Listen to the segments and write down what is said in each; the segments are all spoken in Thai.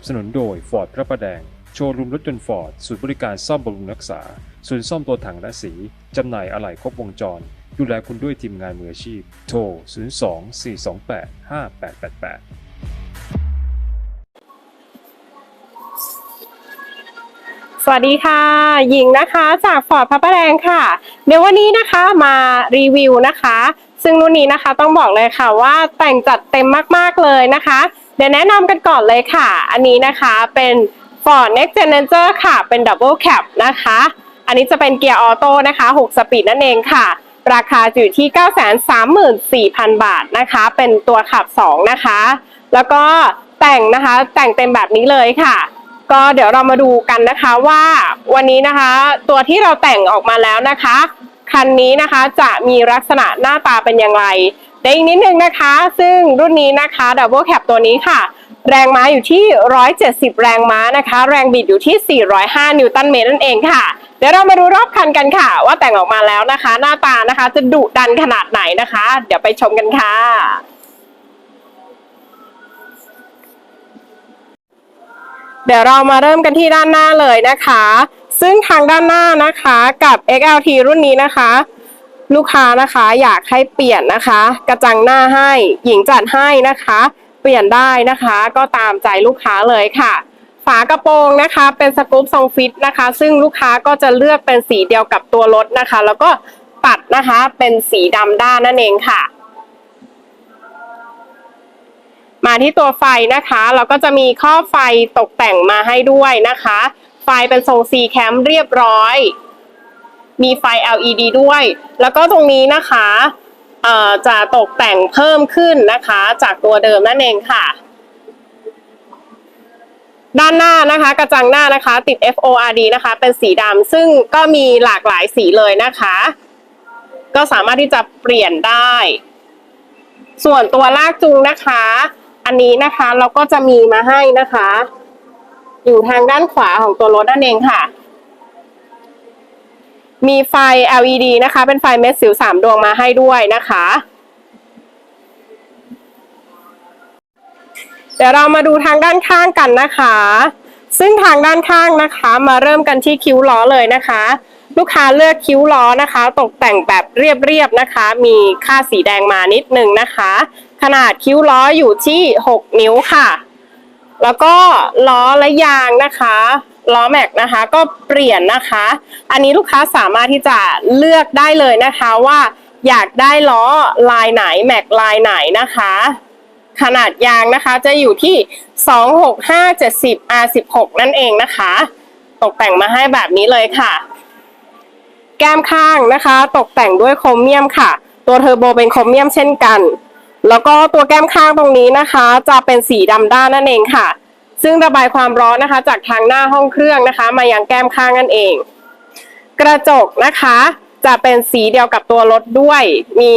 ับสนุนโดย Ford พระประแดง โชว์รูมรถยนต์ฟอร์ดศูนย์บริการซ่อมบำรุงรักษา ศูนย์ซ่อมตัวถังและสี จำหน่ายอะไหล่ครบวงจร ดูแลคุณด้วยทีมงานมืออาชีพ โทร 02 428 5888สวัสดีค่ะ หญิงนะคะจากฟอร์ดพระประแดงค่ะ เดี๋ยววันนี้นะคะมารีวิวนะคะ ซึ่งรุ่นนี้นะคะต้องบอกเลยค่ะว่าแต่งจัดเต็มมากๆเลยนะคะ ดี๋ยวแนะนำกันก่อนเลยค่ะ อันนี้นะคะเป็น Ford Next Gen Ranger ค่ะ เป็น Double Cab นะคะ อันนี้จะเป็นเกียร์ออโต้นะคะ 6 สปีดนั่นเองค่ะ ราคาอยู่ที่ 934,000 บาทนะคะ เป็นตัวขับ 2 นะคะ แล้วก็แต่งนะคะ แต่งเต็มแบบนี้เลยค่ะ ก็เดี๋ยวเรามาดูกันนะคะว่าวันนี้นะคะ ตัวที่เราแต่งออกมาแล้วนะคะ คันนี้นะคะจะมีลักษณะหน้าตาเป็นอย่างไร ได้อีกนิดนึงนะคะ ซึ่งรุ่นนี้นะคะ Double Cab ตัวนี้ค่ะ แรงม้าอยู่ที่ 170 แรงม้านะคะ แรงบิดอยู่ที่ 405 นิวตันเมตรนั่นเองค่ะ เดี๋ยวเรามาดูรอบคันกันค่ะ ว่าแต่งออกมาแล้วนะคะ หน้าตานะคะจะดุดันขนาดไหนนะคะ เดี๋ยวไปชมกันค่ะเดี๋ยวเรามาเริ่มกันที่ด้านหน้าเลยนะคะ ซึ่งทางด้านหน้านะคะกับ XLT รุ่นนี้นะคะ ลูกค้านะคะอยากให้เปลี่ยนนะคะ กระจังหน้าให้หญิงจัดให้นะคะ เปลี่ยนได้นะคะ ก็ตามใจลูกค้าเลยค่ะ ฝากระโปรงนะคะ เป็นสกู๊ปทรงฟิตนะคะ ซึ่งลูกค้าก็จะเลือกเป็นสีเดียวกับตัวรถนะคะ แล้วก็ตัดนะคะเป็นสีดำด้านนั่นเองค่ะ มาที่ตัวไฟนะคะ เราก็จะมีข้อไฟตกแต่งมาให้ด้วยนะคะ ไฟเป็นทรง C cam เรียบร้อย มีไฟ LED ด้วย แล้วก็ตรงนี้นะคะเอ่อจะตกแต่งเพิ่มขึ้นนะคะ จากตัวเดิมนั่นเองค่ะ ด้านหน้านะคะ กระจังหน้านะคะ ติด FORD นะคะ เป็นสีดำซึ่งก็มีหลากหลายสีเลยนะคะ ก็สามารถที่จะเปลี่ยนได้ ส่วนตัวลากจูงนะคะ อันนี้นะคะเราก็จะมีมาให้นะคะ อยู่ทางด้านขวาของตัวรถนั่นเองค่ะ มีไฟ LED นะคะ เป็นไฟเม็ดสิวสามดวงมาให้ด้วยนะคะ เดี๋ยวเรามาดูทางด้านข้างกันนะคะ ซึ่งทางด้านข้างนะคะ มาเริ่มกันที่คิ้วล้อเลยนะคะ ลูกค้าเลือกคิ้วล้อนะคะ ตกแต่งแบบเรียบๆนะคะ มีค่าสีแดงมานิดนึงนะคะ ขนาดคิ้วล้ออยู่ที่ 6 นิ้วค่ะ แล้วก็ล้อและยางนะคะล้อแม็กนะคะ ก็เปลี่ยนนะคะ อันนี้ลูกค้าสามารถที่จะเลือกได้เลยนะคะว่าอยากได้ล้อลายไหนแม็กลายไหนนะคะ ขนาดยางนะคะจะอยู่ที่ 26570 R16 นั่นเองนะคะ ตกแต่งมาให้แบบนี้เลยค่ะ แก้มข้างนะคะ ตกแต่งด้วยโครเมียมค่ะ ตัวเทอร์โบเป็นโครเมียมเช่นกัน แล้วก็ตัวแก้มข้างตรงนี้นะคะ จะเป็นสีดำด้านนั่นเองค่ะ ซึ่งระบายความร้อนนะคะ จากทางหน้าห้องเครื่องนะคะ มายังแก้มข้างนั่นเอง กระจกนะคะ จะเป็นสีเดียวกับตัวรถด้วย มี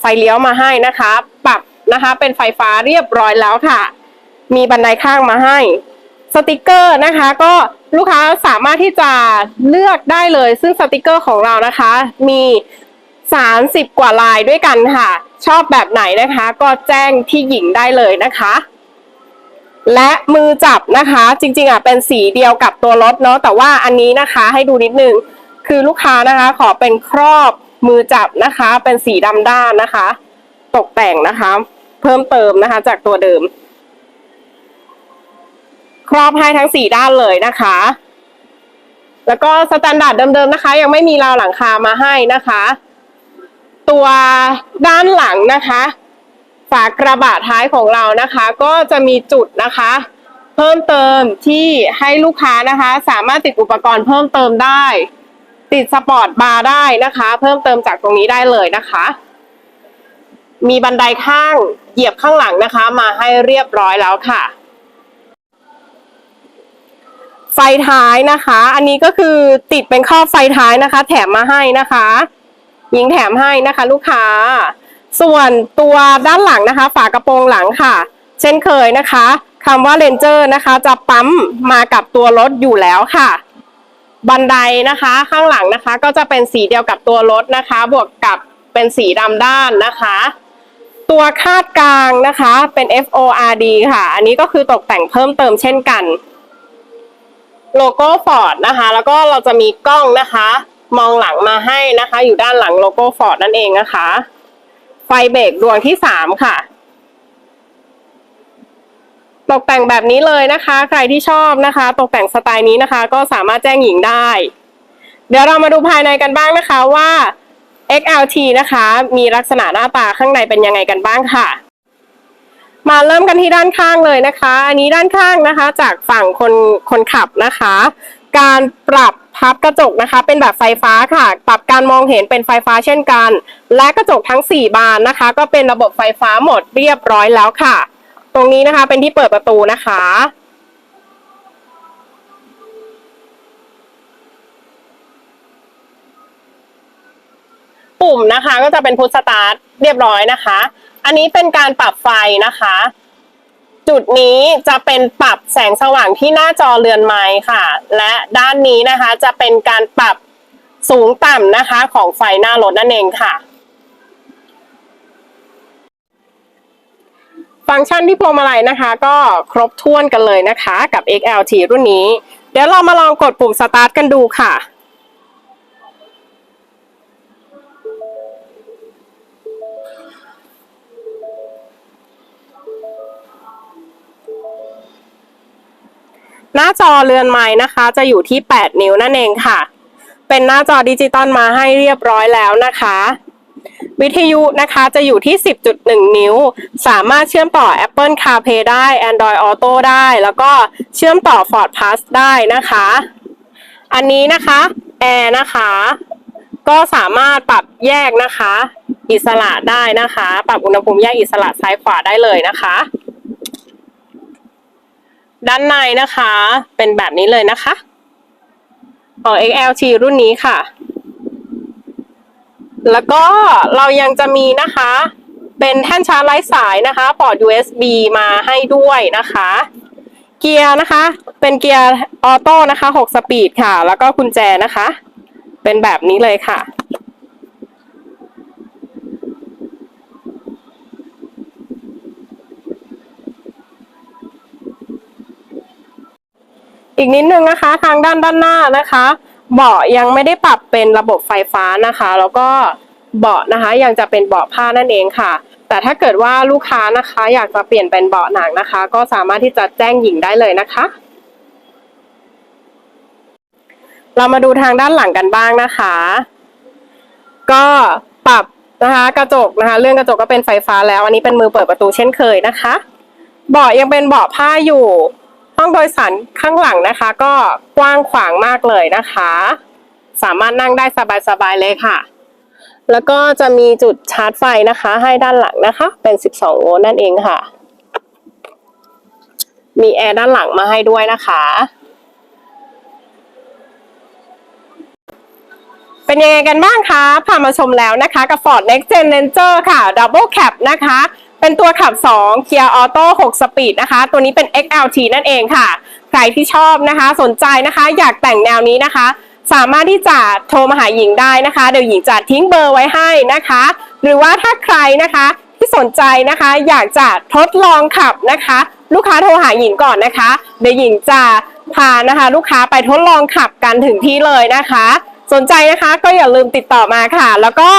ไฟเลี้ยวมาให้นะคะ ปรับนะคะเป็นไฟฟ้าเรียบร้อยแล้วค่ะ มีบันไดข้างมาให้ สติกเกอร์นะคะ ก็ลูกค้าสามารถที่จะเลือกได้เลย ซึ่งสติกเกอร์ของเรานะคะ มี 30 กว่าลายด้วยกันค่ะ ชอบแบบไหนนะคะ ก็แจ้งที่หญิงได้เลยนะคะ และมือจับนะคะ จริงๆอะเป็นสีเดียวกับตัวรถเนาะแต่ว่าอันนี้นะคะให้ดูนิดนึงคือลูกค้านะคะ ขอเป็นครอบมือจับนะคะ เป็นสีดำด้านนะคะ ตกแต่งนะคะ เพิ่มเติมนะคะ จากตัวเดิม ครอบให้ทั้งสี่ด้านเลยนะคะ แล้วก็สแตนดาร์ดเดิมๆนะคะ ยังไม่มีราวหลังคามาให้นะคะ ตัวด้านหลังนะคะ ฝากระบะท้ายของเรานะคะ ก็จะมีจุดนะคะ เพิ่มเติมที่ให้ลูกค้านะคะ สามารถติดอุปกรณ์เพิ่มเติมได้ ติดสปอร์ตบาร์ได้นะคะ เพิ่มเติมจากตรงนี้ได้เลยนะคะ มีบันไดข้างเหยียบข้างหลังนะคะ มาให้เรียบร้อยแล้วค่ะไฟท้ายนะคะ อันนี้ก็คือติดเป็นข้อไฟท้ายนะคะ แถมมาให้นะคะ ยิงแถมให้นะคะ ลูกค้า ส่วนตัวด้านหลังนะคะ ฝากระโปรงหลังค่ะ เช่นเคยนะคะคำว่าเรนเจอร์นะคะ จะปั๊มมากับตัวรถอยู่แล้วค่ะ บันไดนะคะข้างหลังนะคะ ก็จะเป็นสีเดียวกับตัวรถนะคะ บวกกับเป็นสีดำด้านนะคะ ตัวคาดกลางนะคะเป็น FORD ค่ะ อันนี้ก็คือตกแต่งเพิ่มเติมเช่นกัน โลโก้ฟอร์ดนะคะ แล้วก็เราจะมีกล้องนะคะ มองหลังมาให้นะคะ อยู่ด้านหลังโลโก้ฟอร์ดนั่นเองนะคะ ไฟเบรกดวงที่สามค่ะ ตกแต่งแบบนี้เลยนะคะ ใครที่ชอบนะคะ ตกแต่งสไตล์นี้นะคะ ก็สามารถแจ้งหญิงได้ เดี๋ยวเรามาดูภายในกันบ้างนะคะว่า XLT นะคะ มีลักษณะหน้าตาข้างในเป็นยังไงกันบ้างค่ะ มาเริ่มกันที่ด้านข้างเลยนะคะ อันนี้ด้านข้างนะคะ จากฝั่งคนคนขับนะคะ การปรับ พับกระจกนะคะ เป็นแบบไฟฟ้าค่ะ ปรับการมองเห็นเป็นไฟฟ้าเช่นกัน และกระจกทั้ง 4 บานนะคะ ก็เป็นระบบไฟฟ้าหมดเรียบร้อยแล้วค่ะ ตรงนี้นะคะเป็นที่เปิดประตูนะคะปุ่มนะคะก็จะเป็นพุทสตาร์ทเรียบร้อยนะคะ อันนี้เป็นการปรับไฟนะคะ จุดนี้จะเป็นปรับแสงสว่างที่หน้าจอเรือนไม้ค่ะ และด้านนี้นะคะจะเป็นการปรับสูงต่ำนะคะของไฟหน้ารถนั่นเองค่ะ ฟังก์ชันที่พวงมาลัยนะคะ ก็ครบถ้วนกันเลยนะคะกับ XLT รุ่นนี้ เดี๋ยวเรามาลองกดปุ่มสตาร์ทกันดูค่ะ หน้าจอเรือนไม้นะคะ จะอยู่ที่ 8 นิ้วนั่นเองค่ะ เป็นหน้าจอดิจิตอลมาให้เรียบร้อยแล้วนะคะ วิทยุนะคะจะอยู่ที่ 10.1 นิ้ว สามารถเชื่อมต่อ Apple CarPlay ได้ Android Auto ได้ แล้วก็เชื่อมต่อ Ford Pass ได้นะคะ อันนี้นะคะแอร์นะคะก็สามารถปรับแยกนะคะ อิสระได้นะคะ ปรับอุณหภูมิแยกอิสระซ้ายขวาได้เลยนะคะ ด้านในนะคะ เป็นแบบนี้เลยนะคะ ของ XLT รุ่นนี้ค่ะ แล้วก็เรายังจะมีนะคะ เป็นแท่นชาร์จไร้สายนะคะปอร์ต USB มาให้ด้วยนะคะ เกียร์นะคะ เป็นเกียร์ออโต้นะคะ 6 สปีดค่ะ แล้วก็กุญแจนะคะ เป็นแบบนี้เลยค่ะ อีกนิดนึงนะคะ ทางด้านด้านหน้านะคะ เบาะยังไม่ได้ปรับเป็นระบบไฟฟ้านะคะ แล้วก็เบาะนะคะยังจะเป็นเบาะผ้านั่นเองค่ะ แต่ถ้าเกิดว่าลูกค้านะคะ อยากจะเปลี่ยนเป็นเบาะหนังนะคะ ก็สามารถที่จะแจ้งหญิงได้เลยนะคะ เรามาดูทางด้านหลังกันบ้างนะคะ ก็ปรับนะคะกระจกนะคะ เรื่องกระจกก็เป็นไฟฟ้าแล้ว อันนี้เป็นมือเปิดประตูเช่นเคยนะคะ เบาะยังเป็นเบาะผ้าอยู่ ห้องโดยสารข้างหลังนะคะ ก็กว้างขวางมากเลยนะคะ สามารถนั่งได้สบายๆเลยค่ะ แล้วก็จะมีจุดชาร์จไฟนะคะ ให้ด้านหลังนะคะ เป็น 12 โวลต์นั่นเองค่ะ มีแอร์ด้านหลังมาให้ด้วยนะคะ เป็นยังไงกันบ้างคะ พามาชมแล้วนะคะ กับ Ford Next Gen Ranger ค่ะ Double Cab นะคะ เป็นตัวขับ2เกียร์ออโต้6สปีดนะคะ ตัวนี้เป็น XLT นั่นเองค่ะ ใครที่ชอบนะคะ สนใจนะคะ อยากแต่งแนวนี้นะคะ สามารถที่จะโทรมาหาหญิงได้นะคะ เดี๋ยวหญิงจะทิ้งเบอร์ไว้ให้นะคะ หรือว่าถ้าใครนะคะที่สนใจนะคะ อยากจะทดลองขับนะคะ ลูกค้าโทรหาหญิงก่อนนะคะ เดี๋ยวหญิงจะพานะคะ ลูกค้าไปทดลองขับกันถึงที่เลยนะคะ สนใจนะคะก็อย่าลืมติดต่อมาค่ะ แล้วก็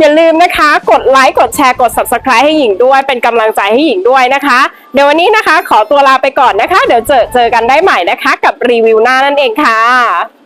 อย่าลืมนะคะ กดไลค์กดแชร์กด subscribe ให้หญิงด้วย เป็นกำลังใจให้หญิงด้วยนะคะ เดี๋ยววันนี้นะคะ ขอตัวลาไปก่อนนะคะ เดี๋ยวเจอเจอกันได้ใหม่นะคะ กับรีวิวหน้านั่นเองค่ะ